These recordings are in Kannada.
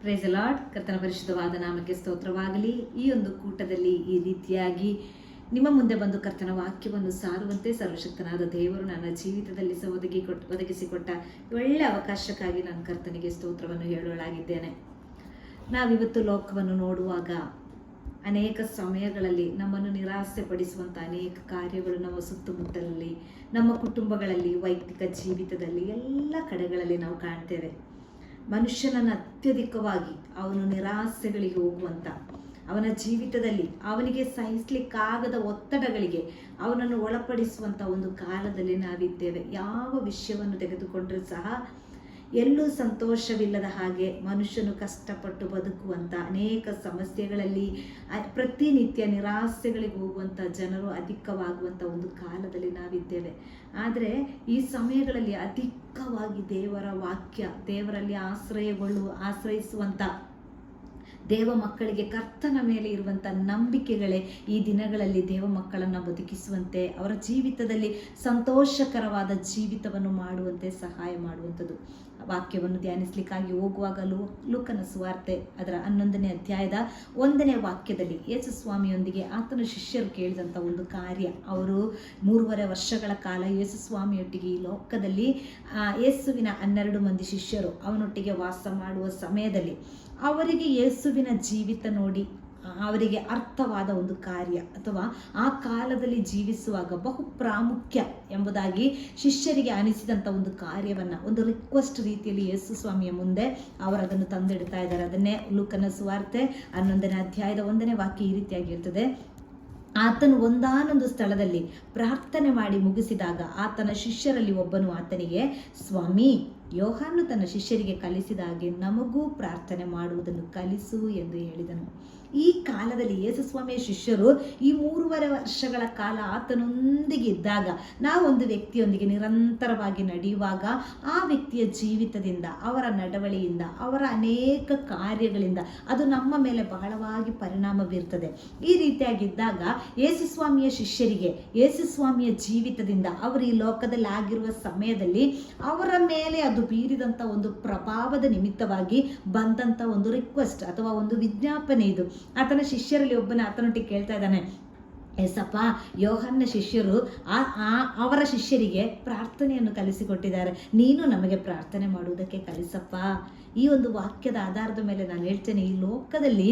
ಪ್ರೈಸ್ ಲಾರ್ಡ್ ಕರ್ತನ ಪರಿಶುದ್ಧವಾದ ನಾಮಕ್ಕೆ ಸ್ತೋತ್ರವಾಗಲಿ. ಈ ಒಂದು ಕೂಟದಲ್ಲಿ ಈ ರೀತಿಯಾಗಿ ನಿಮ್ಮ ಮುಂದೆ ಬಂದು ಕರ್ತನ ವಾಕ್ಯವನ್ನು ಸಾರುವಂತೆ ಸರ್ವಶಕ್ತನಾದ ದೇವರು ನನ್ನ ಜೀವಿತದಲ್ಲಿ ಸಹ ಒದಗಿ ಕೊಟ್ಟು ಒದಗಿಸಿಕೊಟ್ಟ ಒಳ್ಳೆ ಅವಕಾಶಕ್ಕಾಗಿ ನಾನು ಕರ್ತನಿಗೆ ಸ್ತೋತ್ರವನ್ನು ಹೇಳೋಳಾಗಿದ್ದೇನೆ ನಾವಿವತ್ತು ಲೋಕವನ್ನು ನೋಡುವಾಗ ಅನೇಕ ಸಮಯಗಳಲ್ಲಿ ನಮ್ಮನ್ನು ನಿರಾಸೆ ಪಡಿಸುವಂಥ ಅನೇಕ ಕಾರ್ಯಗಳು ನಮ್ಮ ಸುತ್ತಮುತ್ತಲಲ್ಲಿ, ನಮ್ಮ ಕುಟುಂಬಗಳಲ್ಲಿ, ವೈಯಕ್ತಿಕ ಜೀವಿತದಲ್ಲಿ ಎಲ್ಲ ಕಡೆಗಳಲ್ಲಿ ನಾವು ಕಾಣ್ತೇವೆ. ಮನುಷ್ಯನನ್ನು ಅತ್ಯಧಿಕವಾಗಿ ಅವನು ನಿರಾಸೆಗಳಿಗೆ ಹೋಗುವಂಥ ಅವನ ಜೀವಿತದಲ್ಲಿ ಅವನಿಗೆ ಸಹಿಸ್ಲಿಕ್ಕಾಗದ ಒತ್ತಡಗಳಿಗೆ ಅವನನ್ನು ಒಳಪಡಿಸುವಂಥ ಒಂದು ಕಾಲದಲ್ಲಿ ನಾವಿದ್ದೇವೆ. ಯಾವ ವಿಷಯವನ್ನು ತೆಗೆದುಕೊಂಡ್ರೂ ಸಹ ಎಲ್ಲೂ ಸಂತೋಷವಿಲ್ಲದ ಹಾಗೆ ಮನುಷ್ಯನು ಕಷ್ಟಪಟ್ಟು ಬದುಕುವಂಥ ಅನೇಕ ಸಮಸ್ಯೆಗಳಲ್ಲಿ ಪ್ರತಿನಿತ್ಯ ನಿರಾಸೆಗಳಿಗೆ ಹೋಗುವಂಥ ಜನರು ಅಧಿಕವಾಗುವಂಥ ಒಂದು ಕಾಲದಲ್ಲಿ ನಾವಿದ್ದೇವೆ. ಆದರೆ ಈ ಸಮಯಗಳಲ್ಲಿ ಅಧಿಕವಾಗಿ ದೇವರ ವಾಕ್ಯ, ದೇವರಲ್ಲಿ ಆಶ್ರಯಗಳು ಆಶ್ರಯಿಸುವಂಥ ದೇವ ಮಕ್ಕಳಿಗೆ ಕರ್ತನ ಮೇಲೆ ಇರುವಂಥ ನಂಬಿಕೆಗಳೇ ಈ ದಿನಗಳಲ್ಲಿ ದೇವ ಮಕ್ಕಳನ್ನು ಬದುಕಿಸುವಂತೆ, ಅವರ ಜೀವಿತದಲ್ಲಿ ಸಂತೋಷಕರವಾದ ಜೀವಿತವನ್ನು ಮಾಡುವಂತೆ ಸಹಾಯ ಮಾಡುವಂಥದ್ದು. ವಾಕ್ಯವನ್ನು ಧ್ಯಾನಿಸ್ಲಿಕ್ಕಾಗಿ ಹೋಗುವಾಗ ಲೂ, ಲೋಕನ ಸುವಾರ್ತೆ ಅದರ ಹನ್ನೊಂದನೇ ಅಧ್ಯಾಯದ ಒಂದನೇ ವಾಕ್ಯದಲ್ಲಿ ಯೇಸು ಸ್ವಾಮಿಯೊಂದಿಗೆ ಆತನ ಶಿಷ್ಯರು ಕೇಳಿದಂಥ ಒಂದು ಕಾರ್ಯ. ಅವರು ಮೂರುವರೆ ವರ್ಷಗಳ ಕಾಲ ಯೇಸು ಸ್ವಾಮಿಯೊಟ್ಟಿಗೆ ಈ ಲೋಕದಲ್ಲಿ ಯೇಸುವಿನ ಹನ್ನೆರಡು ಮಂದಿ ಶಿಷ್ಯರು ಅವನೊಟ್ಟಿಗೆ ವಾಸ ಮಾಡುವ ಸಮಯದಲ್ಲಿ ಅವರಿಗೆ ಯೇಸುವಿನ ಜೀವಿತ ನೋಡಿ ಅವರಿಗೆ ಅರ್ಥವಾದ ಒಂದು ಕಾರ್ಯ ಅಥವಾ ಆ ಕಾಲದಲ್ಲಿ ಜೀವಿಸುವಾಗ ಬಹು ಪ್ರಾಮುಖ್ಯ ಎಂಬುದಾಗಿ ಶಿಷ್ಯರಿಗೆ ಅನಿಸಿದಂಥ ಒಂದು ಕಾರ್ಯವನ್ನು, ಒಂದು ರಿಕ್ವೆಸ್ಟ್ ರೀತಿಯಲ್ಲಿ ಯೇಸು ಸ್ವಾಮಿಯ ಮುಂದೆ ಅವರು ಅದನ್ನು ತಂದಿಡ್ತಾ ಇದ್ದಾರೆ. ಅದನ್ನೇ ಲುಕನ ಸುವಾರ್ತೆ ಹನ್ನೊಂದನೇ ಅಧ್ಯಾಯದ ಒಂದನೇ ವಾಕ್ಯ ಈ ರೀತಿಯಾಗಿ ಇರ್ತದೆ ಆತನು ಒಂದಾನೊಂದು ಸ್ಥಳದಲ್ಲಿ ಪ್ರಾರ್ಥನೆ ಮಾಡಿ ಮುಗಿಸಿದಾಗ ಆತನ ಶಿಷ್ಯರಲ್ಲಿ ಒಬ್ಬನು ಆತನಿಗೆ, ಸ್ವಾಮಿ ಯೋಹಾನು ತನ್ನ ಶಿಷ್ಯರಿಗೆ ಕಲಿಸಿದ ಹಾಗೆ ನಮಗೂ ಪ್ರಾರ್ಥನೆ ಮಾಡುವುದನ್ನು ಕಲಿಸು ಎಂದು ಹೇಳಿದನು. ಈ ಕಾಲದಲ್ಲಿ ಯೇಸು ಸ್ವಾಮಿಯ ಶಿಷ್ಯರು ಈ ಮೂರುವರೆ ವರ್ಷಗಳ ಕಾಲ ಆತನೊಂದಿಗೆ ಇದ್ದಾಗ ನಾವೊಂದು ವ್ಯಕ್ತಿಯೊಂದಿಗೆ ನಿರಂತರವಾಗಿ ನಡೆಯುವಾಗ ಆ ವ್ಯಕ್ತಿಯ ಜೀವಿತದಿಂದ, ಅವರ ನಡವಳಿಯಿಂದ, ಅವರ ಅನೇಕ ಕಾರ್ಯಗಳಿಂದ ಅದು ನಮ್ಮ ಮೇಲೆ ಬಹಳವಾಗಿ ಪರಿಣಾಮ ಬೀರ್ತದೆ. ಈ ರೀತಿಯಾಗಿದ್ದಾಗ ಯೇಸುಸ್ವಾಮಿಯ ಶಿಷ್ಯರಿಗೆ, ಯೇಸುಸ್ವಾಮಿಯ ಜೀವಿತದಿಂದ ಅವರು ಈ ಲೋಕದಲ್ಲಿ ಆಗಿರುವ ಸಮಯದಲ್ಲಿ ಅವರ ಮೇಲೆ ಅದು ಬೀರಿದಂಥ ಒಂದು ಪ್ರಭಾವದ ನಿಮಿತ್ತವಾಗಿ ಬಂದಂಥ ಒಂದು ರಿಕ್ವೆಸ್ಟ್ ಅಥವಾ ಒಂದು ವಿಜ್ಞಾಪನೆ ಇದು. ಆತನ ಶಿಷ್ಯರಲ್ಲಿ ಒಬ್ಬನ ಆತನೊಟ್ಟಿಗೆ ಕೇಳ್ತಾ ಇದ್ದಾನೆ ಎಸಪ್ಪ ಯೋಹನ್ನ ಶಿಷ್ಯರು ಆ ಅವರ ಶಿಷ್ಯರಿಗೆ ಪ್ರಾರ್ಥನೆಯನ್ನು ಕಲಿಸಿಕೊಟ್ಟಿದ್ದಾರೆ. ನೀನು ನಮಗೆ ಪ್ರಾರ್ಥನೆ ಮಾಡುವುದಕ್ಕೆ ಕಲಿಸಪ್ಪ. ಈ ಒಂದು ವಾಕ್ಯದ ಆಧಾರದ ಮೇಲೆ ನಾನು ಹೇಳ್ತೇನೆ, ಈ ಲೋಕದಲ್ಲಿ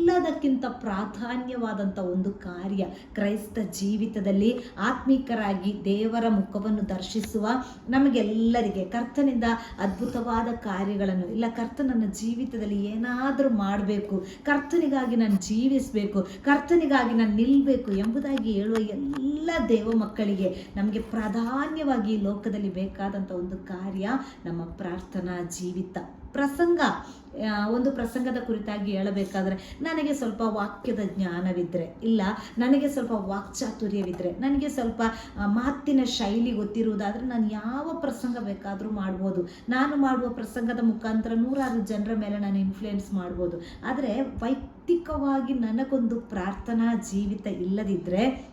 ಎಲ್ಲದಕ್ಕಿಂತ ಪ್ರಾಧಾನ್ಯವಾದಂಥ ಒಂದು ಕಾರ್ಯ ಕ್ರೈಸ್ತ ಜೀವಿತದಲ್ಲಿ ಆತ್ಮೀಕರಾಗಿ ದೇವರ ಮುಖವನ್ನು ದರ್ಶಿಸುವ ನಮಗೆಲ್ಲರಿಗೆ ಕರ್ತನಿಂದ ಅದ್ಭುತವಾದ ಕಾರ್ಯಗಳನ್ನು ಇಲ್ಲ, ಕರ್ತನನ್ನ ಜೀವಿತದಲ್ಲಿ ಏನಾದರೂ ಮಾಡಬೇಕು, ಕರ್ತನಿಗಾಗಿ ನಾನು ಜೀವಿಸಬೇಕು, ಕರ್ತನಿಗಾಗಿ ನಾನು ನಿಲ್ಲಬೇಕು ಎಂಬುದಾಗಿ ಹೇಳುವ ಎಲ್ಲ ದೇವ ಮಕ್ಕಳಿಗೆ ನಮಗೆ ಪ್ರಾಧಾನ್ಯವಾಗಿ ಲೋಕದಲ್ಲಿ ಬೇಕಾದಂಥ ಒಂದು ಕಾರ್ಯ ನಮ್ಮ ಪ್ರಾರ್ಥನಾ ಜೀವಿತ. ಪ್ರಸಂಗ ಒಂದು ಪ್ರಸಂಗದ ಕುರಿತಾಗಿ ಹೇಳಬೇಕಾದ್ರೆ ನನಗೆ ಸ್ವಲ್ಪ ವಾಕ್ಯದ ಜ್ಞಾನವಿದ್ದರೆ ಇಲ್ಲ ನನಗೆ ಸ್ವಲ್ಪ ವಾಕ್ಚಾತುರ್ಯವಿದ್ದರೆ ನನಗೆ ಸ್ವಲ್ಪ ಮಾತಿನ ಶೈಲಿ ಗೊತ್ತಿರುವುದಾದರೆ ನಾನು ಯಾವ ಪ್ರಸಂಗ ಬೇಕಾದರೂ ಮಾಡ್ಬೋದು. ನಾನು ಮಾಡುವ ಪ್ರಸಂಗದ ಮುಖಾಂತರ ನೂರಾರು ಜನರ ಮೇಲೆ ನಾನು ಇನ್ಫ್ಲುಯೆನ್ಸ್ ಮಾಡ್ಬೋದು. ಆದರೆ ವೈಯಕ್ತಿಕವಾಗಿ ನನಗೊಂದು ಪ್ರಾರ್ಥನಾ ಜೀವಿತ ಇಲ್ಲದಿದ್ದರೆ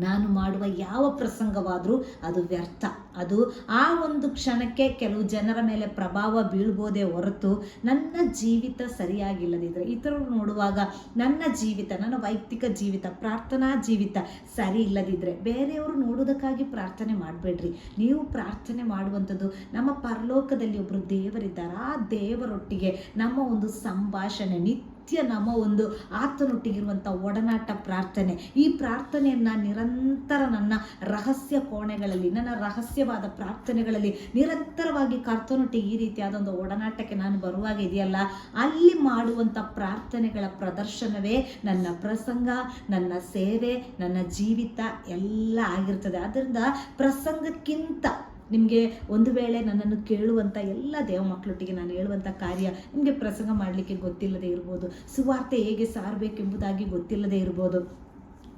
ನಾನು ಮಾಡುವ ಯಾವ ಪ್ರಸಂಗವಾದರೂ ಅದು ವ್ಯರ್ಥ. ಅದು ಆ ಒಂದು ಕ್ಷಣಕ್ಕೆ ಕೆಲವು ಜನರ ಮೇಲೆ ಪ್ರಭಾವ ಬೀಳ್ಬೋದೇ ಹೊರತು ನನ್ನ ಜೀವಿತ ಸರಿಯಾಗಿಲ್ಲದಿದ್ದರೆ ಇತರರು ನೋಡುವಾಗ ನನ್ನ ಜೀವಿತ, ನನ್ನ ವೈಯಕ್ತಿಕ ಜೀವಿತ, ಪ್ರಾರ್ಥನಾ ಜೀವಿತ ಸರಿ ಇಲ್ಲದಿದ್ದರೆ ಬೇರೆಯವರು ನೋಡೋದಕ್ಕಾಗಿ ಪ್ರಾರ್ಥನೆ ಮಾಡಬೇಡ್ರಿ. ನೀವು ಪ್ರಾರ್ಥನೆ ಮಾಡುವಂಥದ್ದು ನಮ್ಮ ಪರಲೋಕದಲ್ಲಿ ಒಬ್ಬರು ದೇವರಿದ್ದಾರೆ. ಆ ದೇವರೊಟ್ಟಿಗೆ ನಮ್ಮ ಒಂದು ಸಂಭಾಷಣೆ, ನಿತ್ಯ ನಿತ್ಯ ನಮ್ಮ ಒಂದು ಆತನೊಟ್ಟಿಗಿರುವಂಥ ಒಡನಾಟ ಪ್ರಾರ್ಥನೆ. ಈ ಪ್ರಾರ್ಥನೆಯನ್ನು ನಿರಂತರ ನನ್ನ ರಹಸ್ಯ ಕೋಣೆಗಳಲ್ಲಿ, ನನ್ನ ರಹಸ್ಯವಾದ ಪ್ರಾರ್ಥನೆಗಳಲ್ಲಿ ನಿರಂತರವಾಗಿ ಕರ್ತನೊಟ್ಟಿಗೆ ಈ ರೀತಿಯಾದ ಒಂದು ಒಡನಾಟಕ್ಕೆ ನಾನು ಬರುವಾಗ ಇದೆಯಲ್ಲ, ಅಲ್ಲಿ ಮಾಡುವಂಥ ಪ್ರಾರ್ಥನೆಗಳ ಪ್ರದರ್ಶನವೇ ನನ್ನ ಪ್ರಸಂಗ, ನನ್ನ ಸೇವೆ, ನನ್ನ ಜೀವಿತ ಎಲ್ಲ ಆಗಿರ್ತದೆ. ಅದರಿಂದ ಪ್ರಸಂಗಕ್ಕಿಂತ ನಿಮಗೆ ಒಂದು ವೇಳೆ ನನ್ನನ್ನು ಕೇಳುವಂಥ ಎಲ್ಲ ದೇವ ಮಕ್ಕಳೊಟ್ಟಿಗೆ ನಾನು ಹೇಳುವಂಥ ಕಾರ್ಯ ನಿಮಗೆ ಪ್ರಸಂಗ ಮಾಡಲಿಕ್ಕೆ ಗೊತ್ತಿಲ್ಲದೆ ಇರ್ಬೋದು, ಸುವಾರ್ತೆ ಹೇಗೆ ಸಾರಬೇಕೆಂಬುದಾಗಿ ಗೊತ್ತಿಲ್ಲದೆ ಇರ್ಬೋದು.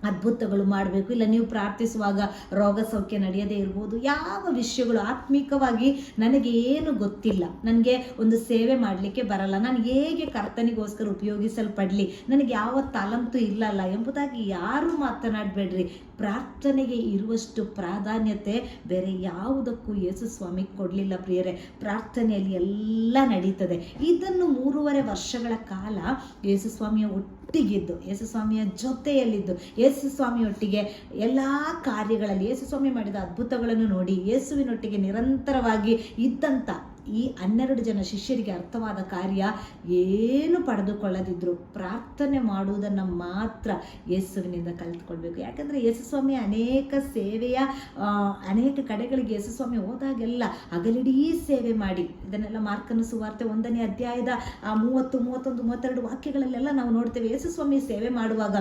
ಅದ್ಭುತಗಳು ಮಾಡಬೇಕು. ಇಲ್ಲ ನೀವು ಪ್ರಾರ್ಥಿಸುವಾಗ ರೋಗ ಸೌಖ್ಯ ನಡೆಯದೇ ಇರ್ಬೋದು. ಯಾವ ವಿಷಯಗಳು ಆತ್ಮಿಕವಾಗಿ ನನಗೆ ಏನು ಗೊತ್ತಿಲ್ಲ. ನನಗೆ ಒಂದು ಸೇವೆ ಮಾಡಲಿಕ್ಕೆ ಬರಲ್ಲ. ನಾನು ಹೇಗೆ ಕರ್ತನಿಗೋಸ್ಕರ ಉಪಯೋಗಿಸಲ್ಪಡಲಿ? ನನಗೆ ಯಾವ ತಲಂತು ಇಲ್ಲಲ್ಲ ಎಂಬುದಾಗಿ ಯಾರು ಮಾತನಾಡಬೇಡ್ರಿ. ಪ್ರಾರ್ಥನೆಗೆ ಇರುವಷ್ಟು ಪ್ರಾಧಾನ್ಯತೆ ಬೇರೆ ಯಾವುದಕ್ಕೂ ಯೇಸು ಸ್ವಾಮಿ ಕೊಡಲಿಲ್ಲ ಪ್ರಿಯರೇ. ಪ್ರಾರ್ಥನೆಯಲ್ಲಿ ಎಲ್ಲ ನಡೀತದೆ. ಇದನ್ನು ಮೂರುವರೆ ವರ್ಷಗಳ ಕಾಲ ಯೇಸು ಸ್ವಾಮಿಯ ಒಟ್ಟಿಗಿದ್ದು ಯೇಸು ಸ್ವಾಮಿಯ ಜೊತೆಯಲ್ಲಿದ್ದು ಯೇಸು ಸ್ವಾಮಿಯೊಟ್ಟಿಗೆ ಎಲ್ಲ ಕಾರ್ಯಗಳಲ್ಲಿ ಯೇಸು ಸ್ವಾಮಿ ಮಾಡಿದ ಅದ್ಭುತಗಳನ್ನು ನೋಡಿ, ಯೇಸುವಿನೊಟ್ಟಿಗೆ ನಿರಂತರವಾಗಿ ಇದ್ದಂಥ ಈ ಹನ್ನೆರಡು ಜನ ಶಿಷ್ಯರಿಗೆ ಅರ್ಥವಾದ ಕಾರ್ಯ ಏನು ಪಡೆದುಕೊಳ್ಳದಿದ್ರು ಪ್ರಾರ್ಥನೆ ಮಾಡುವುದನ್ನು ಮಾತ್ರ ಯೇಸುವಿನಿಂದ ಕಲಿತ್ಕೊಳ್ಬೇಕು. ಯಾಕಂದರೆ ಯೇಸುಸ್ವಾಮಿ ಅನೇಕ ಸೇವೆಯ ಅನೇಕ ಕಡೆಗಳಿಗೆ ಯೇಸುಸ್ವಾಮಿ ಹೋದಾಗೆಲ್ಲ ಹಗಲಿಡೀ ಸೇವೆ ಮಾಡಿ. ಇದನ್ನೆಲ್ಲ ಮಾರ್ಕನ ಸುವಾರ್ತೆ ಒಂದನೇ ಅಧ್ಯಾಯದ ಮೂವತ್ತು, ಮೂವತ್ತೊಂದು, ಮೂವತ್ತೆರಡು ವಾಕ್ಯಗಳಲ್ಲೆಲ್ಲ ನಾವು ನೋಡ್ತೇವೆ. ಯೇಸುಸ್ವಾಮಿ ಸೇವೆ ಮಾಡುವಾಗ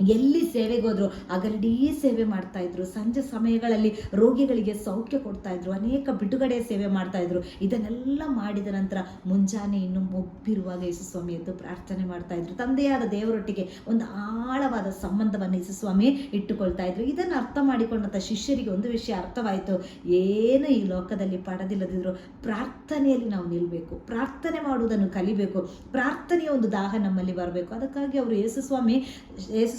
ಎಲ್ಲಿ ಸೇವೆಗೋದ್ರು ಹಗಲಿಡೀ ಸೇವೆ ಮಾಡ್ತಾ ಇದ್ರು, ಸಂಜೆ ಸಮಯಗಳಲ್ಲಿ ರೋಗಿಗಳಿಗೆ ಸೌಖ್ಯ ಕೊಡ್ತಾ ಇದ್ರು, ಅನೇಕ ಬಿಡುಗಡೆ ಸೇವೆ ಮಾಡ್ತಾ ಇದ್ರು. ಇದನ್ನೆಲ್ಲ ಮಾಡಿದ ನಂತರ ಮುಂಜಾನೆ ಇನ್ನು ಮೊಬ್ಬಿರುವಾಗ ಯೇಸುಸ್ವಾಮಿ ಎದ್ದು ಪ್ರಾರ್ಥನೆ ಮಾಡ್ತಾ ಇದ್ರು. ತಂದೆಯಾದ ದೇವರೊಟ್ಟಿಗೆ ಒಂದು ಆಳವಾದ ಸಂಬಂಧವನ್ನು ಯೇಸುಸ್ವಾಮಿ ಇಟ್ಟುಕೊಳ್ತಾ ಇದ್ರು. ಇದನ್ನು ಅರ್ಥ ಮಾಡಿಕೊಂಡಂಥ ಶಿಷ್ಯರಿಗೆ ಒಂದು ವಿಷಯ ಅರ್ಥವಾಯಿತು. ಏನು ಈ ಲೋಕದಲ್ಲಿ ಪಡೆದಿಲ್ಲದಿದ್ರು ಪ್ರಾರ್ಥನೆಯಲ್ಲಿ ನಾವು ನಿಲ್ಲಬೇಕು ಪ್ರಾರ್ಥನೆ ಮಾಡುವುದನ್ನು ಕಲಿಬೇಕು. ಪ್ರಾರ್ಥನೆಯ ಒಂದು ದಾಹ ನಮ್ಮಲ್ಲಿ ಬರಬೇಕು. ಅದಕ್ಕಾಗಿ ಅವರು ಯೇಸುಸ್ವಾಮಿ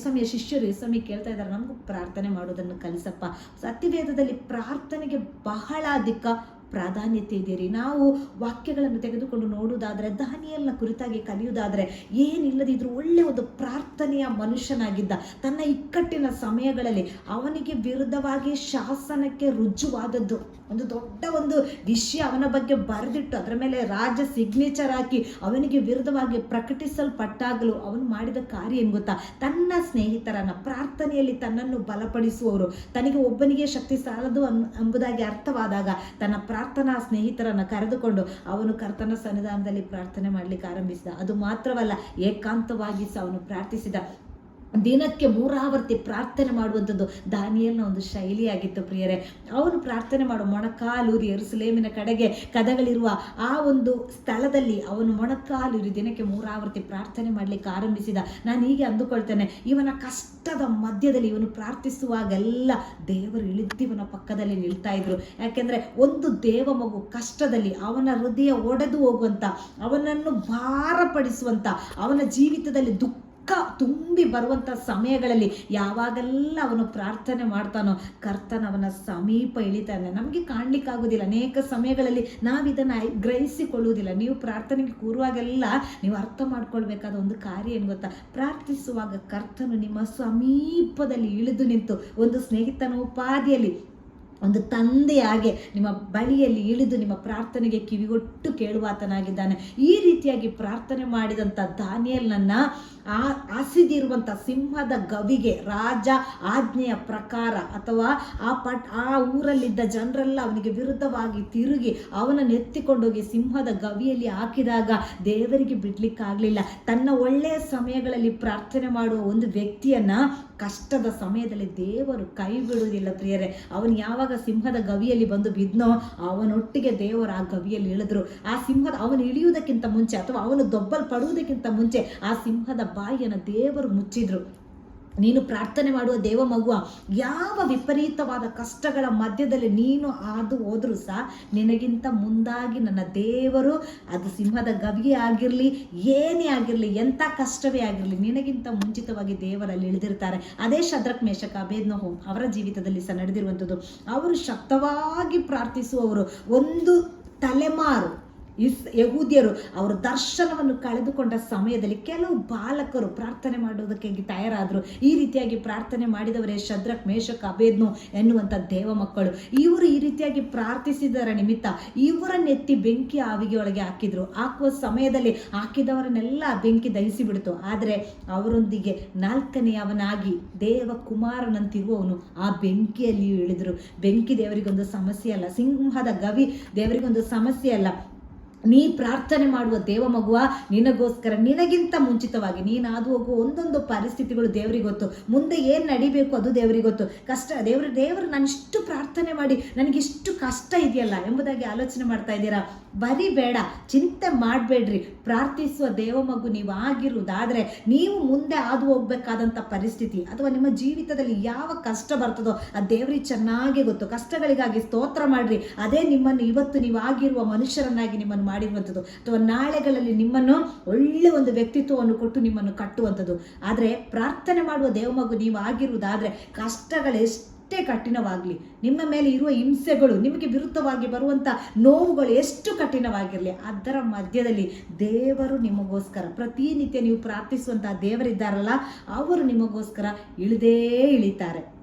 ಯೇಸುಸ್ವಾಮಿಯ ಶಿಷ್ಯರು ಸ್ವಾಮಿ ಕೇಳ್ತಾ ಇದ್ದಾರೆ, ನಮಗೂ ಪ್ರಾರ್ಥನೆ ಮಾಡೋದನ್ನು ಕಲಿಸಪ್ಪ. ಸತ್ಯವೇದದಲ್ಲಿ ಪ್ರಾರ್ಥನೆಗೆ ಬಹಳ ಅಧಿಕ ಪ್ರಾಧಾನ್ಯತೆ ಇದೆ ರೀ. ನಾವು ವಾಕ್ಯಗಳನ್ನು ತೆಗೆದುಕೊಂಡು ನೋಡುವುದಾದರೆ, ದಾನಿಯಲ್ನ ಕುರಿತಾಗಿ ಕಲಿಯುವುದಾದರೆ, ಏನಿಲ್ಲದಿದ್ರು ಒಳ್ಳೆ ಒಂದು ಪ್ರಾರ್ಥನೆಯ ಮನುಷ್ಯನಾಗಿದ್ದ, ತನ್ನ ಇಕ್ಕಟ್ಟಿನ ಸಮಯಗಳಲ್ಲಿ ಅವನಿಗೆ ವಿರುದ್ಧವಾಗಿ ಶಾಸನಕ್ಕೆ ರುಜುವಾದದ್ದು. ಒಂದು ದೊಡ್ಡ ಒಂದು ವಿಷಯ ಅವನ ಬಗ್ಗೆ ಬರೆದಿಟ್ಟು ಅದರ ಮೇಲೆ ರಾಜ ಸಿಗ್ನೇಚರ್ ಹಾಕಿ ಅವನಿಗೆ ವಿರುದ್ಧವಾಗಿ ಪ್ರಕಟಿಸಲ್ಪಟ್ಟಾಗಲೂ ಅವನು ಮಾಡಿದ ಕಾರ್ಯ ಏನು ಗೊತ್ತಾ? ತನ್ನ ಸ್ನೇಹಿತರನ್ನು, ಪ್ರಾರ್ಥನೆಯಲ್ಲಿ ತನ್ನನ್ನು ಬಲಪಡಿಸುವವರು. ತನಗೆ ಒಬ್ಬನಿಗೆ ಶಕ್ತಿ ಸಾಲದು ಎಂಬುದಾಗಿ ಅರ್ಥವಾದಾಗ ತನ್ನ ಪ್ರಾರ್ಥನಾ ಸ್ನೇಹಿತರನ್ನು ಕರೆದುಕೊಂಡು ಅವನು ಕರ್ತನ ಸನ್ನಿಧಾನದಲ್ಲಿ ಪ್ರಾರ್ಥನೆ ಮಾಡಲಿಕ್ಕೆ ಆರಂಭಿಸಿದ. ಅದು ಮಾತ್ರವಲ್ಲ, ಏಕಾಂತವಾಗಿ ಸಹ ಅವನು ಪ್ರಾರ್ಥಿಸಿದ. ದಿನಕ್ಕೆ ಮೂರಾವರ್ತಿ ಪ್ರಾರ್ಥನೆ ಮಾಡುವಂಥದ್ದು ದಾನಿಯಲ್ನ ಒಂದು ಶೈಲಿಯಾಗಿತ್ತು ಪ್ರಿಯರೇ. ಅವನು ಪ್ರಾರ್ಥನೆ ಮಾಡು ಮೊಣಕಾಲೂರಿ ಎರುಸಲೇಮಿನ ಕಡೆಗೆ ಕದಗಳಿರುವ ಆ ಒಂದು ಸ್ಥಳದಲ್ಲಿ ಅವನು ಮೊಣಕಾಲೂರಿ ದಿನಕ್ಕೆ ಮೂರಾವರ್ತಿ ಪ್ರಾರ್ಥನೆ ಮಾಡಲಿಕ್ಕೆ ಆರಂಭಿಸಿದ. ನಾನು ಹೀಗೆ ಅಂದುಕೊಳ್ತೇನೆ, ಇವನ ಕಷ್ಟದ ಮಧ್ಯದಲ್ಲಿ ಇವನು ಪ್ರಾರ್ಥಿಸುವಾಗೆಲ್ಲ ದೇವರು ಇಳಿದು ಇವನ ಪಕ್ಕದಲ್ಲಿ ನಿಲ್ತಾ ಇದ್ರು. ಯಾಕೆಂದ್ರೆ ಒಂದು ದೇವ ಮಗು ಕಷ್ಟದಲ್ಲಿ ಅವನ ಹೃದಯ ಒಡೆದು ಹೋಗುವಂತ, ಅವನನ್ನು ಭಾರಪಡಿಸುವಂತ, ಅವನ ಜೀವಿತದಲ್ಲಿ ದುಃಖ ತುಂಬಿ ಬರುವಂಥ ಸಮಯಗಳಲ್ಲಿ ಯಾವಾಗೆಲ್ಲ ಅವನು ಪ್ರಾರ್ಥನೆ ಮಾಡ್ತಾನೋ ಕರ್ತನವನ ಸಮೀಪ ಇಳಿತಾನೆ. ನಮಗೆ ಕಾಣಲಿಕ್ಕಾಗೋದಿಲ್ಲ. ಅನೇಕ ಸಮಯಗಳಲ್ಲಿ ನಾವು ಇದನ್ನು ಗ್ರಹಿಸಿಕೊಳ್ಳುವುದಿಲ್ಲ. ನೀವು ಪ್ರಾರ್ಥನೆಗೆ ಕೂರುವಾಗೆಲ್ಲ ನೀವು ಅರ್ಥ ಮಾಡ್ಕೊಳ್ಬೇಕಾದ ಒಂದು ಕಾರ್ಯ ಏನು ಗೊತ್ತಾ? ಪ್ರಾರ್ಥಿಸುವಾಗ ಕರ್ತನು ನಿಮ್ಮ ಸಮೀಪದಲ್ಲಿ ಇಳಿದು ನಿಂತು ಒಂದು ಸ್ನೇಹಿತನ ಉಪಾಧಿಯಲ್ಲಿ ಒಂದು ತಂದೆಯಾಗೆ ನಿಮ್ಮ ಬಳಿಯಲ್ಲಿ ಇಳಿದು ನಿಮ್ಮ ಪ್ರಾರ್ಥನೆಗೆ ಕಿವಿಗೊಟ್ಟು ಕೇಳುವಾತನಾಗಿದ್ದಾನೆ. ಈ ರೀತಿಯಾಗಿ ಪ್ರಾರ್ಥನೆ ಮಾಡಿದಂಥ ದಾನಿಯಲ್ನನ್ನ ಆ ಹಸಿದಿರುವಂಥ ಸಿಂಹದ ಗವಿಗೆ ರಾಜ ಆಜ್ಞೆಯ ಪ್ರಕಾರ ಅಥವಾ ಆ ಪಟ್ ಆ ಊರಲ್ಲಿದ್ದ ಜನರೆಲ್ಲ ಅವನಿಗೆ ವಿರುದ್ಧವಾಗಿ ತಿರುಗಿ ಅವನನ್ನು ಎತ್ತಿಕೊಂಡೋಗಿ ಸಿಂಹದ ಗವಿಯಲ್ಲಿ ಹಾಕಿದಾಗ ದೇವರಿಗೆ ಬಿಡ್ಲಿಕ್ಕಾಗಲಿಲ್ಲ. ತನ್ನ ಒಳ್ಳೆಯ ಸಮಯಗಳಲ್ಲಿ ಪ್ರಾರ್ಥನೆ ಮಾಡುವ ಒಂದು ವ್ಯಕ್ತಿಯನ್ನು ಕಷ್ಟದ ಸಮಯದಲ್ಲಿ ದೇವರು ಕೈ ಬಿಡುವುದಿಲ್ಲ ಪ್ರಿಯರೇ. ಅವನು ಯಾವಾಗ ಸಿಂಹದ ಗವಿಯಲ್ಲಿ ಬಂದು ಬಿದ್ನೋ ಅವನೊಟ್ಟಿಗೆ ದೇವರು ಆ ಗವಿಯಲ್ಲಿ ಇಳಿದ್ರು. ಆ ಸಿಂಹದ ಅವನು ಇಳಿಯುವುದಕ್ಕಿಂತ ಮುಂಚೆ ಅಥವಾ ಅವನು ದೊಬ್ಬಲ್ ಪಡುವುದಕ್ಕಿಂತ ಮುಂಚೆ ಆ ಸಿಂಹದ ಬಾಯಿಯನ್ನು ದೇವರು ಮುಚ್ಚಿದ್ರು. ನೀನು ಪ್ರಾರ್ಥನೆ ಮಾಡುವ ದೇವ ಮಗುವ, ಯಾವ ವಿಪರೀತವಾದ ಕಷ್ಟಗಳ ಮಧ್ಯದಲ್ಲಿ ನೀನು ಹಾದು ಹೋದರೂ ಸಹ ನಿನಗಿಂತ ಮುಂದಾಗಿ ನನ್ನ ದೇವರು, ಅದು ಸಿಂಹದ ಗವಿಗೆ ಆಗಿರಲಿ, ಏನೇ ಆಗಿರಲಿ, ಎಂಥ ಕಷ್ಟವೇ ಆಗಿರಲಿ, ನಿನಗಿಂತ ಮುಂಚಿತವಾಗಿ ದೇವರಲ್ಲಿ ಇಳಿದಿರ್ತಾರೆ. ಅದೇ ಶದ್ರಕ್ ಮೇಷಕ ಅಬೇದ್ನ ಹೋಮ್ ಅವರ ಜೀವಿತದಲ್ಲಿ ಸಹ ನಡೆದಿರುವಂಥದ್ದು. ಅವರು ಶಕ್ತವಾಗಿ ಪ್ರಾರ್ಥಿಸುವವರು. ಒಂದು ತಲೆಮಾರು ಇಸ್ ಯಹೂದಿಯರು ಅವರ ದರ್ಶನವನ್ನು ಕಳೆದುಕೊಂಡ ಸಮಯದಲ್ಲಿ ಕೆಲವು ಬಾಲಕರು ಪ್ರಾರ್ಥನೆ ಮಾಡುವುದಕ್ಕಾಗಿ ತಯಾರಾದರು. ಈ ರೀತಿಯಾಗಿ ಪ್ರಾರ್ಥನೆ ಮಾಡಿದವರೇ ಶದ್ರಕ್ ಮೇಷಕ್ ಅಬೇದ್ನು ಎನ್ನುವಂಥ ದೇವ ಮಕ್ಕಳು. ಇವರು ಈ ರೀತಿಯಾಗಿ ಪ್ರಾರ್ಥಿಸಿದರ ನಿಮಿತ್ತ ಇವರನ್ನೆತ್ತಿ ಬೆಂಕಿ ಆವಿಗೆ ಒಳಗೆ ಹಾಕಿದ್ರು. ಹಾಕುವ ಸಮಯದಲ್ಲಿ ಹಾಕಿದವರನ್ನೆಲ್ಲ ಬೆಂಕಿ ದಹಿಸಿಬಿಡ್ತು ಆದರೆ ಅವರೊಂದಿಗೆ ನಾಲ್ಕನೆಯವನಾಗಿ ದೇವ ಕುಮಾರನಂತಿರುವವನು ಆ ಬೆಂಕಿಯಲ್ಲಿಯೂ ಇಳಿದರು. ಬೆಂಕಿ ದೇವರಿಗೊಂದು ಸಮಸ್ಯೆ ಅಲ್ಲ, ಸಿಂಹದ ಗವಿ ದೇವರಿಗೊಂದು ಸಮಸ್ಯೆ ಅಲ್ಲ. ನೀ ಪ್ರಾರ್ಥನೆ ಮಾಡುವ ದೇವ ಮಗುವ ನಿನಗೋಸ್ಕರ, ನಿನಗಿಂತ ಮುಂಚಿತವಾಗಿ ನೀನು ಹಾದು ಹೋಗುವ ಒಂದೊಂದು ಪರಿಸ್ಥಿತಿಗಳು ದೇವರಿಗೆ ಗೊತ್ತು. ಮುಂದೆ ಏನು ನಡಿಬೇಕು ಅದು ದೇವರಿಗೆ ಗೊತ್ತು. ಕಷ್ಟ, ದೇವ್ರ, ದೇವರು ನಾನು ಇಷ್ಟು ಪ್ರಾರ್ಥನೆ ಮಾಡಿ ನನಗೆ ಇಷ್ಟು ಕಷ್ಟ ಇದೆಯಲ್ಲ ಎಂಬುದಾಗಿ ಆಲೋಚನೆ ಮಾಡ್ತಾ ಇದ್ದೀರಾ? ಬರೀ ಬೇಡ ಚಿಂತೆ ಮಾಡಬೇಡ್ರಿ. ಪ್ರಾರ್ಥಿಸುವ ದೇವ ಮಗು ನೀವು ಆಗಿರುವುದಾದರೆ ನೀವು ಮುಂದೆ ಹಾದು ಹೋಗ್ಬೇಕಾದಂಥ ಪರಿಸ್ಥಿತಿ ಅಥವಾ ನಿಮ್ಮ ಜೀವಿತದಲ್ಲಿ ಯಾವ ಕಷ್ಟ ಬರ್ತದೋ ಆ ದೇವರಿಗೆ ಚೆನ್ನಾಗಿ ಗೊತ್ತು. ಕಷ್ಟಗಳಿಗಾಗಿ ಸ್ತೋತ್ರ ಮಾಡಿರಿ. ಅದೇ ನಿಮ್ಮನ್ನು ಇವತ್ತು ನೀವು ಆಗಿರುವ ಮನುಷ್ಯರನ್ನಾಗಿ ನಿಮ್ಮನ್ನು ಮಾಡಿರುವಂಥದ್ದು ಅಥವಾ ನಾಳೆಗಳಲ್ಲಿ ನಿಮ್ಮನ್ನು ಒಳ್ಳೆ ಒಂದು ವ್ಯಕ್ತಿತ್ವವನ್ನು ಕೊಟ್ಟು ನಿಮ್ಮನ್ನು ಕಟ್ಟುವಂಥದ್ದು. ಆದರೆ ಪ್ರಾರ್ಥನೆ ಮಾಡುವ ದೇವ ಮಗು ನೀವು ಆಗಿರುವುದಾದರೆ ಕಷ್ಟಗಳೆಷ್ಟು ಎಷ್ಟೇ ಕಠಿಣವಾಗಲಿ. ನಿಮ್ಮ ಮೇಲೆ ಇರುವ ಹಿಂಸೆಗಳು ನಿಮಗೆ ವಿರುದ್ಧವಾಗಿ ಬರುವಂಥ ನೋವುಗಳು ಎಷ್ಟು ಕಠಿಣವಾಗಿರಲಿ, ಅದರ ಮಧ್ಯದಲ್ಲಿ ದೇವರು ನಿಮಗೋಸ್ಕರ, ಪ್ರತಿನಿತ್ಯ ನೀವು ಪ್ರಾರ್ಥಿಸುವಂಥ ದೇವರಿದ್ದಾರಲ್ಲ, ಅವರು ನಿಮಗೋಸ್ಕರ ಇಳಿದೇ ಇಳಿತಾರೆ.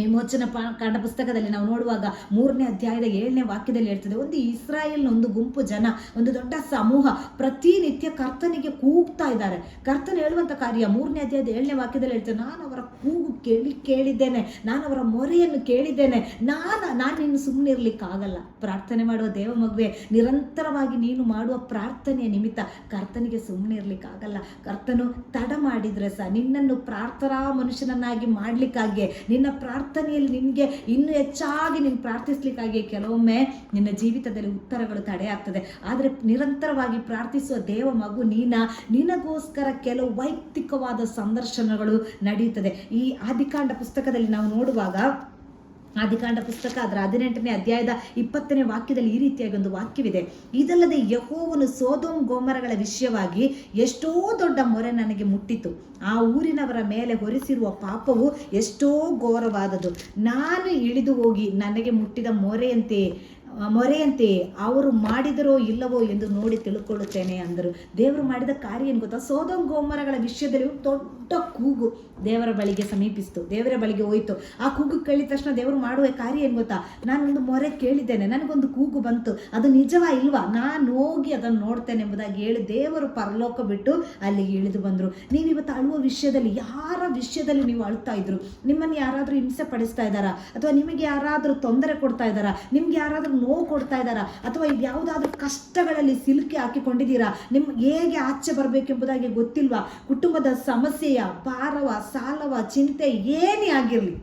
ವಿಮೋಚನ ಕಾಂಡ ಪುಸ್ತಕದಲ್ಲಿ ನಾವು ನೋಡುವಾಗ ಮೂರನೇ ಅಧ್ಯಾಯದ ಏಳನೇ ವಾಕ್ಯದಲ್ಲಿ ಹೇಳ್ತದೆ, ಒಂದು ಇಸ್ರಾಯೇಲ್ನ ಒಂದು ಗುಂಪು ಜನ, ಒಂದು ದೊಡ್ಡ ಸಮೂಹ ಪ್ರತಿನಿತ್ಯ ಕರ್ತನಿಗೆ ಕೂಗ್ತಾ ಇದ್ದಾರೆ. ಕರ್ತನ ಹೇಳುವಂಥ ಕಾರ್ಯ ಮೂರನೇ ಅಧ್ಯಾಯದ ಏಳನೇ ವಾಕ್ಯದಲ್ಲಿ ಹೇಳ್ತೇನೆ ನಾನು ಅವರ ಕೂಗು ಕೇಳಿ, ಕೇಳಿದ್ದೇನೆ, ನಾನು ಅವರ ಮೊರೆಯನ್ನು ಕೇಳಿದ್ದೇನೆ, ನಾನು ನಾನು ನೀನು ಸುಮ್ಮನೆ ಇರ್ಲಿಕ್ಕಾಗಲ್ಲ ಪ್ರಾರ್ಥನೆ ಮಾಡುವ ದೇವ ಮಗುವೆ, ನಿರಂತರವಾಗಿ ನೀನು ಮಾಡುವ ಪ್ರಾರ್ಥನೆಯ ನಿಮಿತ್ತ ಕರ್ತನಿಗೆ ಸುಮ್ಮನೆ ಇರ್ಲಿಕ್ಕಾಗಲ್ಲ ಕರ್ತನು ತಡ ಮಾಡಿದ್ರೆ ಸಹ ನಿನ್ನನ್ನು ಪ್ರಾರ್ಥನಾ ಮನುಷ್ಯನನ್ನಾಗಿ ಮಾಡ್ಲಿಕ್ಕಾಗೆ ನಿನ್ನ ಪ್ರಾರ್ಥನೆಯಲ್ಲಿ ನಿನಗೆ ಇನ್ನೂ ಹೆಚ್ಚಾಗಿ ನೀನು ಪ್ರಾರ್ಥಿಸ್ಲಿಕ್ಕಾಗಿ ಕೆಲವೊಮ್ಮೆ ನಿನ್ನ ಜೀವಿತದಲ್ಲಿ ಉತ್ತರಗಳು ತಡೆಯಾಗ್ತದೆ ಆದರೆ ನಿರಂತರವಾಗಿ ಪ್ರಾರ್ಥಿಸುವ ದೇವ ಮಗು ನೀನ, ನಿನಗೋಸ್ಕರ ಕೆಲವು ವೈಯಕ್ತಿಕವಾದ ಸಂದರ್ಶನಗಳು ನಡೆಯುತ್ತದೆ. ಈ ಆದಿಕಾಂಡ ಪುಸ್ತಕದಲ್ಲಿ ನಾವು ನೋಡುವಾಗ ಆದಿಕಾಂಡ ಪುಸ್ತಕ ಅದರ ಹದಿನೆಂಟನೇ ಅಧ್ಯಾಯದ ಇಪ್ಪತ್ತನೇ ವಾಕ್ಯದಲ್ಲಿ ಈ ರೀತಿಯಾಗಿ ಒಂದು ವಾಕ್ಯವಿದೆ. ಇದಲ್ಲದೆ ಯಹೋವನು ಸೋದೋಮ್ ಗೋಮರಗಳ ವಿಷಯವಾಗಿ ಎಷ್ಟೋ ದೊಡ್ಡ ಮೊರೆ ನನಗೆ ಮುಟ್ಟಿತು. ಆ ಊರಿನವರ ಮೇಲೆ ಹೊರಿಸಿರುವ ಪಾಪವು ಎಷ್ಟೋ ಘೋರವಾದದು ನಾನು ಇಳಿದು ಹೋಗಿ ನನಗೆ ಮುಟ್ಟಿದ ಮೊರೆಯಂತೆ ಮೊರೆಯಂತೆ ಅವರು ಮಾಡಿದರೋ ಇಲ್ಲವೋ ಎಂದು ನೋಡಿ ತಿಳ್ಕೊಳ್ಳುತ್ತೇನೆ ಅಂದರು. ದೇವರು ಮಾಡಿದ ಕಾರ್ಯ ಏನು ಗೊತ್ತಾ? ಸೋದಂ ಗೋಮರಗಳ ವಿಷಯದಲ್ಲಿ ದೊಡ್ಡ ಕೂಗು ದೇವರ ಬಳಿಗೆ ಸಮೀಪಿಸ್ತು. ದೇವರ ಬಳಿಗೆ ಹೋಯಿತು. ಆ ಕೂಗು ಕೇಳಿದ ತಕ್ಷಣ ದೇವರು ಮಾಡುವ ಕಾರ್ಯ ಏನು ಗೊತ್ತಾ? ನಾನೊಂದು ಮೊರೆ ಕೇಳಿದ್ದೇನೆ. ನನಗೊಂದು ಕೂಗು ಬಂತು. ಅದು ನಿಜವಾ ಇಲ್ವಾ? ನಾನು ಹೋಗಿ ಅದನ್ನು ನೋಡ್ತೇನೆ ಎಂಬುದಾಗಿ ಹೇಳಿ ದೇವರು ಪರಲೋಕ ಬಿಟ್ಟು ಅಲ್ಲಿಗೆ ಇಳಿದು ಬಂದರು. ನೀವು ಇವತ್ತು ಅಳುವ ವಿಷಯದಲ್ಲಿ, ಯಾರ ವಿಷಯದಲ್ಲಿ ನೀವು ಅಳ್ತಾ ಇದ್ರು ನಿಮ್ಮನ್ನು ಯಾರಾದರೂ ಹಿಂಸೆ ಪಡಿಸ್ತಾ ಇದ್ದಾರಾ? ಅಥವಾ ನಿಮಗೆ ಯಾರಾದರೂ ತೊಂದರೆ ಕೊಡ್ತಾ ಇದ್ದಾರಾ? ನಿಮ್ಗೆ ಯಾರಾದರೂ ನೋವು ಕೊಡ್ತಾ ಇದ್ದಾರಾ? ಅಥವಾ ಇದು ಯಾವುದಾದ್ರೂ ಕಷ್ಟಗಳಲ್ಲಿ ಸಿಲುಕಿ ಹಾಕಿಕೊಂಡಿದ್ದೀರಾ? ನಿಮ್ಗೆ ಹೇಗೆ ಆಚೆ ಬರಬೇಕೆಂಬುದಾಗಿ ಗೊತ್ತಿಲ್ವಾ? ಕುಟುಂಬದ ಸಮಸ್ಯೆಯ ಭಾರವ, ಸಾಲವ, ಚಿಂತೆ ಏನೇ ಆಗಿರಲಿ,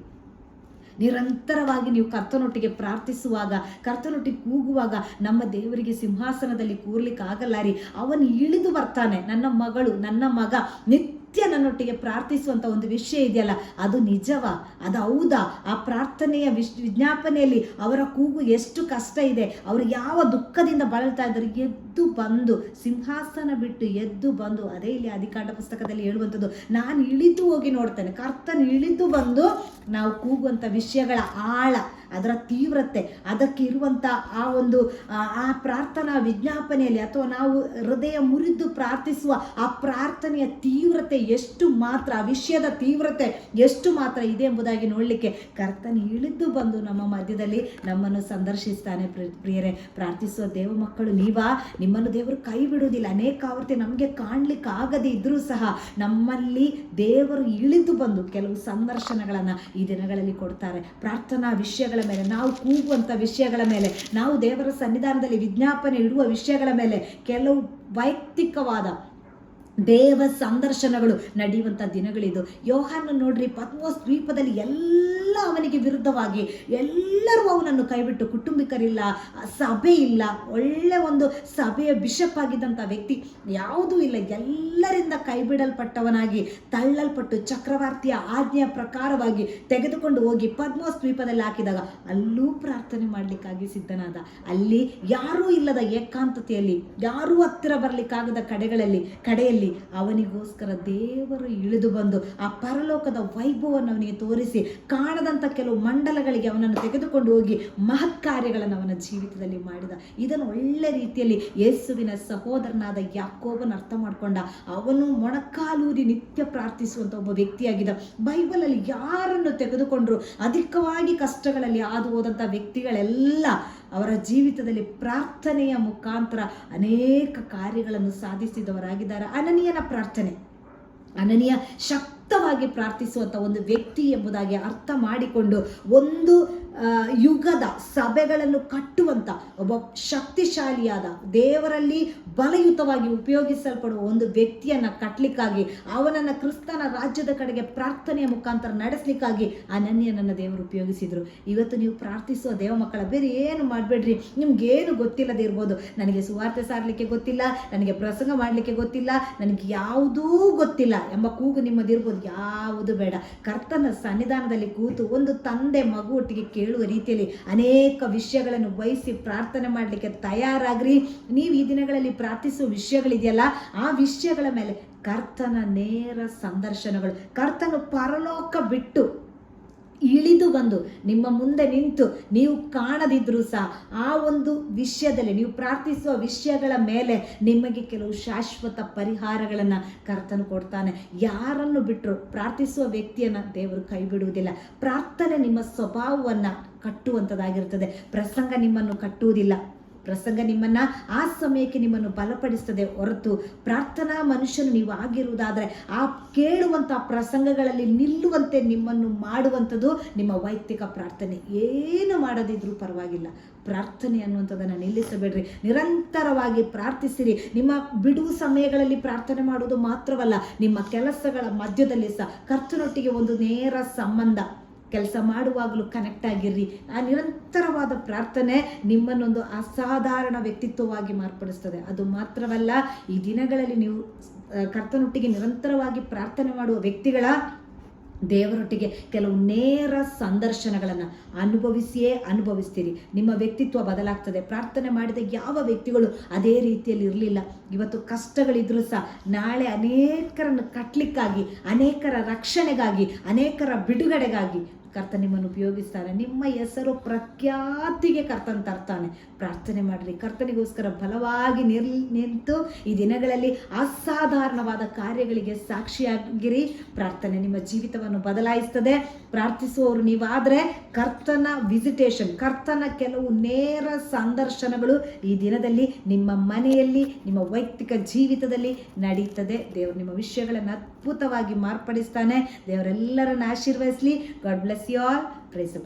ನಿರಂತರವಾಗಿ ನೀವು ಕರ್ತನೊಟ್ಟಿಗೆ ಪ್ರಾರ್ಥಿಸುವಾಗ ಕರ್ತನೊಟ್ಟಿಗೆ ಕೂಗುವಾಗ ನಮ್ಮ ದೇವರಿಗೆ ಸಿಂಹಾಸನದಲ್ಲಿ ಕೂರ್ಲಿಕ್ಕೆ ಆಗಲ್ಲ ರೀ. ಅವನು ಇಳಿದು ಬರ್ತಾನೆ. ನನ್ನ ಮಗಳು, ನನ್ನ ಮಗ, ನಿತ್ಯ ನನ್ನೊಟ್ಟಿಗೆ ಪ್ರಾರ್ಥಿಸುವಂಥ ಒಂದು ವಿಷಯ ಇದೆಯಲ್ಲ, ಅದು ನಿಜವ? ಅದು ಹೌದಾ? ಆ ಪ್ರಾರ್ಥನೆಯ ವಿಶ್ ವಿಜ್ಞಾಪನೆಯಲ್ಲಿ ಅವರ ಕೂಗು ಎಷ್ಟು ಕಷ್ಟ ಇದೆ? ಅವರು ಯಾವ ದುಃಖದಿಂದ ಬಳಲ್ತಾ ಇದ್ದಾರೆ? ಎದ್ದು ಬಂದು, ಸಿಂಹಾಸನ ಬಿಟ್ಟು ಎದ್ದು ಬಂದು, ಅದೇ ಇಲ್ಲಿ ಅಧಿಕಾಂಡ ಪುಸ್ತಕದಲ್ಲಿ ಹೇಳುವಂಥದ್ದು, ನಾನು ಇಳಿದು ಹೋಗಿ ನೋಡ್ತೇನೆ. ಕರ್ತನ ಇಳಿದು ಬಂದು ನಾವು ಕೂಗುವಂಥ ವಿಷಯಗಳ ಆಳ ಅದರ ತೀವ್ರತೆ, ಅದಕ್ಕೆ ಇರುವಂಥ ಆ ಒಂದು, ಆ- ಪ್ರಾರ್ಥನಾ ವಿಜ್ಞಾಪನೆಯಲ್ಲಿ ಅಥವಾ ನಾವು ಹೃದಯ ಮುರಿದು ಪ್ರಾರ್ಥಿಸುವ ಆ ಪ್ರಾರ್ಥನೆಯ ತೀವ್ರತೆ ಎಷ್ಟು ಮಾತ್ರ, ಆ ವಿಷಯದ ತೀವ್ರತೆ ಎಷ್ಟು ಮಾತ್ರ ಇದೆ ಎಂಬುದಾಗಿ ನೋಡಲಿಕ್ಕೆ ಕರ್ತನ ಇಳಿದು ಬಂದು ನಮ್ಮ ಮಧ್ಯದಲ್ಲಿ ನಮ್ಮನ್ನು ಸಂದರ್ಶಿಸ್ತಾನೆ. ಪ್ರಿ- ಪ್ರಿಯರೇ, ಪ್ರಾರ್ಥಿಸುವ ದೇವ ಮಕ್ಕಳು, ನೀವಾ? ನಿಮ್ಮನ್ನು ದೇವರು ಕೈ ಬಿಡುವುದಿಲ್ಲ. ಅನೇಕ ಆವೃತ್ತಿ ನಮಗೆ ಕಾಣ್ಲಿಕ್ಕೆ ಇದ್ದರೂ ಇದ್ರೂ ಸಹ ನಮ್ಮಲ್ಲಿ ದೇವರು ಇಳಿದು ಬಂದು ಕೆಲವು ಸಂದರ್ಶನಗಳನ್ನು ಈ ದಿನಗಳಲ್ಲಿ ಕೊಡ್ತಾರೆ. ಪ್ರಾರ್ಥನಾ ವಿಷಯಗಳ ಮೇಲೆ ನಾವು ಕೂಗುವಂಥ ವಿಷಯಗಳ ಮೇಲೆ ನಾವು ದೇವರ ಸನ್ನಿಧಾನದಲ್ಲಿ ವಿಜ್ಞಾಪನೆ ಇಡುವ ವಿಷಯಗಳ ಮೇಲೆ ಕೆಲವು ವೈಯಕ್ತಿಕವಾದ ದೇವ ಸಂದರ್ಶನಗಳು ನಡೆಯುವಂಥ ದಿನಗಳಿದು. ಯೋಹಾನ ನೋಡ್ರಿ ಪದ್ಮೋಸ್ ದ್ವೀಪದಲ್ಲಿ ಎಲ್ಲ ಅವನಿಗೆ ವಿರುದ್ಧವಾಗಿ ಎಲ್ಲರೂ ಅವನನ್ನು ಕೈಬಿಟ್ಟು ಕುಟುಂಬಿಕರಿಲ್ಲ ಸಭೆ ಇಲ್ಲ ಒಳ್ಳೆ ಒಂದು ಸಭೆಯ ಬಿಷಪ್ ಆಗಿದ್ದಂಥ ವ್ಯಕ್ತಿ. ಯಾವುದೂ ಇಲ್ಲ. ಎಲ್ಲರಿಂದ ಕೈಬಿಡಲ್ಪಟ್ಟವನಾಗಿ, ತಳ್ಳಲ್ಪಟ್ಟು ಚಕ್ರವರ್ತಿಯ ಆಜ್ಞೆಯ ಪ್ರಕಾರವಾಗಿ ತೆಗೆದುಕೊಂಡು ಹೋಗಿ ಪದ್ಮೋಸ್ ದ್ವೀಪದಲ್ಲಿ ಹಾಕಿದಾಗ ಅಲ್ಲೂ ಪ್ರಾರ್ಥನೆ ಮಾಡಲಿಕ್ಕಾಗಿ ಸಿದ್ಧನಾದ. ಅಲ್ಲಿ ಯಾರೂ ಇಲ್ಲದ ಏಕಾಂತತೆಯಲ್ಲಿ, ಯಾರೂ ಹತ್ತಿರ ಬರಲಿಕ್ಕಾಗದ ಕಡೆಗಳಲ್ಲಿ, ಕಡೆಯಲ್ಲಿ ಅವನಿಗೋಸ್ಕರ ದೇವರು ಇಳಿದು ಬಂದು ಆ ಪರಲೋಕದ ವೈಭವವನ್ನು ಅವನಿಗೆ ತೋರಿಸಿ ಕಾಣದಂಥ ಕೆಲವು ಮಂಡಲಗಳಿಗೆ ಅವನನ್ನು ತೆಗೆದುಕೊಂಡು ಹೋಗಿ ಮಹತ್ ಕಾರ್ಯಗಳನ್ನು ಅವನ ಜೀವಿತದಲ್ಲಿ ಮಾಡಿದ. ಇದನ್ನು ಒಳ್ಳೆ ರೀತಿಯಲ್ಲಿ ಯೇಸುವಿನ ಸಹೋದರನಾದ ಯಾಕೋಬನ ಅರ್ಥ ಮಾಡಿಕೊಂಡ. ಅವನು ಮೊಣಕಾಲೂರಿ ನಿತ್ಯ ಪ್ರಾರ್ಥಿಸುವಂಥ ಒಬ್ಬ ವ್ಯಕ್ತಿಯಾಗಿದ್ದ. ಬೈಬಲಲ್ಲಿ ಯಾರನ್ನು ತೆಗೆದುಕೊಂಡ್ರು? ಅಧಿಕವಾಗಿ ಕಷ್ಟಗಳಲ್ಲಿ ಹಾದು ಹೋದಂಥ ವ್ಯಕ್ತಿಗಳೆಲ್ಲ ಅವರ ಜೀವಿತದಲ್ಲಿ ಪ್ರಾರ್ಥನೆಯ ಮುಖಾಂತರ ಅನೇಕ ಕಾರ್ಯಗಳನ್ನು ಸಾಧಿಸಿದವರಾಗಿದ್ದಾರೆ. ಅನನೀಯನ ಪ್ರಾರ್ಥನೆ. ಅನನೀಯ ಶಕ್ತವಾಗಿ ಪ್ರಾರ್ಥಿಸುವಂಥ ಒಂದು ವ್ಯಕ್ತಿ ಎಂಬುದಾಗಿ ಅರ್ಥ ಮಾಡಿಕೊಂಡು ಒಂದು ಯುಗದ ಸಭೆಗಳನ್ನು ಕಟ್ಟುವಂಥ ಒಬ್ಬ ಶಕ್ತಿಶಾಲಿಯಾದ ದೇವರಲ್ಲಿ ಬಲಯುತವಾಗಿ ಉಪಯೋಗಿಸಲ್ಪಡುವ ಒಂದು ವ್ಯಕ್ತಿಯನ್ನ ಕಟ್ಟಲಿಕ್ಕಾಗಿ ಅವನನ್ನ ಕ್ರಿಸ್ತನ ರಾಜ್ಯದ ಕಡೆಗೆ ಪ್ರಾರ್ಥನೆಯ ಮುಖಾಂತರ ನಡೆಸಲಿಕ್ಕಾಗಿ ಅನನ್ಯನನ್ನ ದೇವರು ಉಪಯೋಗಿಸಿದ್ರು. ಇವತ್ತು ನೀವು ಪ್ರಾರ್ಥಿಸುವ ದೇವ ಮಕ್ಕಳ, ಬೇರೆ ಏನು ಮಾಡಬೇಡ್ರಿ? ನಿಮ್ಗೇನು ಗೊತ್ತಿಲ್ಲದೆ ಇರ್ಬೋದು. ನನಗೆ ಸುವಾರ್ತೆ ಸಾರಲಿಕ್ಕೆ ಗೊತ್ತಿಲ್ಲ, ನನಗೆ ಪ್ರಸಂಗ ಮಾಡಲಿಕ್ಕೆ ಗೊತ್ತಿಲ್ಲ, ನನಗೆ ಯಾವುದೂ ಗೊತ್ತಿಲ್ಲ ಎಂಬ ಕೂಗು ನಿಮ್ಮದಿರ್ಬೋದು. ಯಾವುದು ಬೇಡ. ಕರ್ತನ ಸನ್ನಿಧಾನದಲ್ಲಿ ಕೂತು ಒಂದು ತಂದೆ ಮಗು ಒಟ್ಟಿಗೆ ಕೇಳುವ ರೀತಿಯಲ್ಲಿ ಅನೇಕ ವಿಷಯಗಳನ್ನು ವಹಿಸಿ ಪ್ರಾರ್ಥನೆ ಮಾಡಲಿಕ್ಕೆ ತಯಾರಾಗ್ರಿ. ನೀವು ಈ ದಿನಗಳಲ್ಲಿ ಪ್ರಾರ್ಥಿಸುವ ವಿಷಯಗಳಿದೆಯಲ್ಲ, ಆ ವಿಷಯಗಳ ಮೇಲೆ ಕರ್ತನ ನೇರ ಸಂದರ್ಶನಗಳು, ಕರ್ತನು ಪರಲೋಕ ಬಿಟ್ಟು ಇಳಿದು ಬಂದು ನಿಮ್ಮ ಮುಂದೆ ನಿಂತು ನೀವು ಕಾಣದಿದ್ರು ಸಹ ಆ ಒಂದು ವಿಷಯದಲ್ಲಿ ನೀವು ಪ್ರಾರ್ಥಿಸುವ ವಿಷಯಗಳ ಮೇಲೆ ನಿಮಗೆ ಕೆಲವು ಶಾಶ್ವತ ಪರಿಹಾರಗಳನ್ನು ಕರ್ತನು ಕೊಡ್ತಾನೆ. ಯಾರನ್ನು ಬಿಟ್ಟರು ಪ್ರಾರ್ಥಿಸುವ ವ್ಯಕ್ತಿಯನ್ನು ದೇವರು ಕೈ ಬಿಡುವುದಿಲ್ಲ ಪ್ರಾರ್ಥನೆ ನಿಮ್ಮ ಸ್ವಭಾವವನ್ನು ಕಟ್ಟುವಂಥದ್ದಾಗಿರ್ತದೆ ಪ್ರಸಂಗ ನಿಮ್ಮನ್ನು ಕಟ್ಟುವುದಿಲ್ಲ. ಪ್ರಸಂಗ ನಿಮ್ಮನ್ನ ಆ ಸಮಯಕ್ಕೆ ನಿಮ್ಮನ್ನು ಬಲಪಡಿಸ್ತದೆ ಹೊರತು ಪ್ರಾರ್ಥನಾ ಮನುಷ್ಯನು ನೀವು ಆಗಿರುವುದಾದರೆ ಆ ಕೇಳುವಂಥ ಪ್ರಸಂಗಗಳಲ್ಲಿ ನಿಲ್ಲುವಂತೆ ನಿಮ್ಮನ್ನು ಮಾಡುವಂಥದ್ದು ನಿಮ್ಮ ವೈಯಕ್ತಿಕ ಪ್ರಾರ್ಥನೆ. ಏನು ಮಾಡದಿದ್ರೂ ಪರವಾಗಿಲ್ಲ. ಪ್ರಾರ್ಥನೆ ಅನ್ನುವಂಥದ್ದನ್ನು ನಿಲ್ಲಿಸಬೇಡ್ರಿ. ನಿರಂತರವಾಗಿ ಪ್ರಾರ್ಥಿಸಿರಿ. ನಿಮ್ಮ ಬಿಡುವು ಸಮಯಗಳಲ್ಲಿ ಪ್ರಾರ್ಥನೆ ಮಾಡುವುದು ಮಾತ್ರವಲ್ಲ, ನಿಮ್ಮ ಕೆಲಸಗಳ ಮಧ್ಯದಲ್ಲಿ ಸಹ ಕರ್ತನೊಟ್ಟಿಗೆ ಒಂದು ನೇರ ಸಂಬಂಧ ಕೆಲಸ ಮಾಡುವಾಗಲೂ ಕನೆಕ್ಟ್ ಆಗಿರ್ರಿ. ಆ ನಿರಂತರವಾದ ಪ್ರಾರ್ಥನೆ ನಿಮ್ಮನ್ನೊಂದು ಅಸಾಧಾರಣ ವ್ಯಕ್ತಿತ್ವವಾಗಿ ಮಾರ್ಪಡಿಸ್ತದೆ. ಅದು ಮಾತ್ರವಲ್ಲ, ಈ ದಿನಗಳಲ್ಲಿ ನೀವು ಕರ್ತನೊಟ್ಟಿಗೆ ನಿರಂತರವಾಗಿ ಪ್ರಾರ್ಥನೆ ಮಾಡುವ ವ್ಯಕ್ತಿಗಳ ದೇವರೊಟ್ಟಿಗೆ ಕೆಲವು ನೇರ ಸಂದರ್ಶನಗಳನ್ನು ಅನುಭವಿಸಿಯೇ ಅನುಭವಿಸ್ತೀರಿ. ನಿಮ್ಮ ವ್ಯಕ್ತಿತ್ವ ಬದಲಾಗ್ತದೆ. ಪ್ರಾರ್ಥನೆ ಮಾಡಿದ ಯಾವ ವ್ಯಕ್ತಿಗಳು ಅದೇ ರೀತಿಯಲ್ಲಿ ಇರಲಿಲ್ಲ. ಇವತ್ತು ಕಷ್ಟಗಳಿದ್ರೂ ಸಹ ನಾಳೆ ಅನೇಕರನ್ನು ಕಟ್ಟಲಿಕ್ಕಾಗಿ ಅನೇಕರ ರಕ್ಷಣೆಗಾಗಿ, ಅನೇಕರ ಬಿಡುಗಡೆಗಾಗಿ ಕರ್ತ ನಿಮ್ಮನ್ನು ಉಪಯೋಗಿಸ್ತಾನೆ ನಿಮ್ಮ ಹೆಸರು ಪ್ರಖ್ಯಾತಿಗೆ ಕರ್ತನ ತರ್ತಾನೆ. ಪ್ರಾರ್ಥನೆ ಮಾಡಿರಿ ಕರ್ತನಿಗೋಸ್ಕರ ಬಲವಾಗಿ ನಿರ್, ನಿಂತು ಈ ದಿನಗಳಲ್ಲಿ ಅಸಾಧಾರಣವಾದ ಕಾರ್ಯಗಳಿಗೆ ಸಾಕ್ಷಿಯಾಗಿರಿ. ಪ್ರಾರ್ಥನೆ ನಿಮ್ಮ ಜೀವಿತವನ್ನು ಬದಲಾಯಿಸ್ತದೆ. ಪ್ರಾರ್ಥಿಸುವವರು ನೀವಾದರೆ ಕರ್ತನ ವಿಸಿಟೇಷನ್ ಕರ್ತನ ಕೆಲವು ನೇರ ಸಂದರ್ಶನಗಳು ಈ ದಿನದಲ್ಲಿ ನಿಮ್ಮ ಮನೆಯಲ್ಲಿ, ನಿಮ್ಮ ವೈಯಕ್ತಿಕ ಜೀವಿತದಲ್ಲಿ ನಡೀತದೆ. ದೇವರು ನಿಮ್ಮ ವಿಷಯಗಳನ್ನು ಅದ್ಭುತವಾಗಿ ಮಾರ್ಪಡಿಸ್ತಾನೆ. ದೇವರೆಲ್ಲರನ್ನು ಆಶೀರ್ವದಿಸಲಿ. God bless you all praise